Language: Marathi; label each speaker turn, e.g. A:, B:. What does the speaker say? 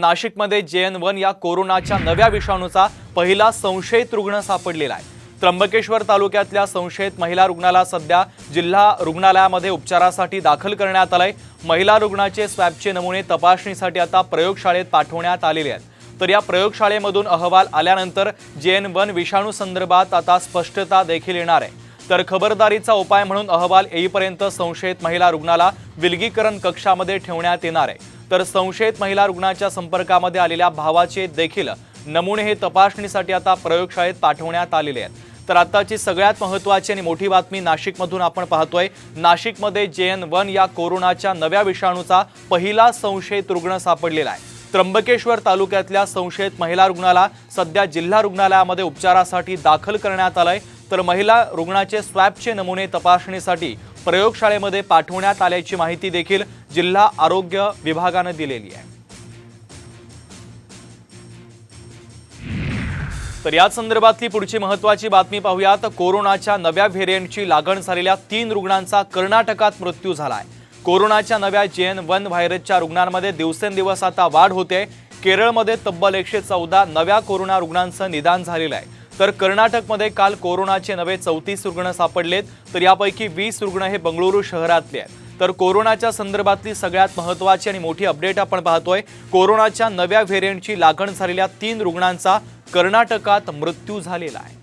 A: नाशिकमध्ये जे एन वन या कोरोनाच्या नव्या विषाणूचा पहिला संशयित रुग्ण सापडलेला आहे. त्र्यंबकेश्वर तालुक्यातल्या संशयित महिला रुग्णाला सध्या जिल्हा रुग्णालयामध्ये उपचारासाठी दाखल करण्यात आलंय. महिला रुग्णाचे स्वॅबचे नमुने तपासणीसाठी आता प्रयोगशाळेत पाठवण्यात आलेले आहेत. तर या प्रयोगशाळेमधून अहवाल आल्यानंतर जे एन वन विषाणू संदर्भात आता स्पष्टता देखील येणार आहे. तर खबरदारीचा उपाय म्हणून अहवाल येईपर्यंत संशयित महिला रुग्णाला विलगीकरण कक्षामध्ये ठेवण्यात येणार आहे. तर संशयित महिला रुग्णाच्या संपर्कामध्ये आलेल्या भावाचे देखील नमुने हे तपासणीसाठी आता प्रयोगशाळेत पाठवण्यात आलेले आहेत. तर आताची सगळ्यात महत्त्वाची आणि मोठी बातमी नाशिकमधून आपण पाहतोय. नाशिकमध्ये जे एन वन या कोरोनाच्या नव्या विषाणूचा पहिला संशयित रुग्ण सापडलेला आहे. त्र्यंबकेश्वर तालुक्यातल्या संशयित महिला रुग्णाला सध्या जिल्हा रुग्णालयामध्ये उपचारासाठी दाखल करण्यात आलंय. तर महिला रुग्णाचे स्वॅबचे नमुने तपासणीसाठी प्रयोगशाळेमध्ये पाठवण्यात आल्याची माहिती देखील जिल्हा आरोग्य विभागानं दिलेली आहे. तर या संदर्भातली पुढची महत्वाची बातमी पाहूयात. कोरोनाच्या नव्या व्हेरियंटची लागण झालेल्या तीन रुग्णांचा कर्नाटकात मृत्यू झालाय. कोरोनाच्या नव्या जे एन वन व्हायरसच्या रुग्णांमध्ये दिवसेंदिवस आता वाढ होते. केरळमध्ये तब्बल एकशे चौदा नव्या कोरोना रुग्णांचं निदान झालेलं आहे. तर कर्नाटकमध्ये काल कोरोनाचे नवे चौतीस रुग्ण सापडलेत तर यापैकी वीस रुग्ण हे बंगळुरू शहरातले आहेत. तर कोरोनाच्या संदर्भातली सगळ्यात महत्त्वाची आणि मोठी अपडेट आपण पाहतोय कोरोनाच्या नव्या व्हेरियंटची लागण झालेल्या तीन रुग्णांचा कर्नाटकात मृत्यू झालेला आहे.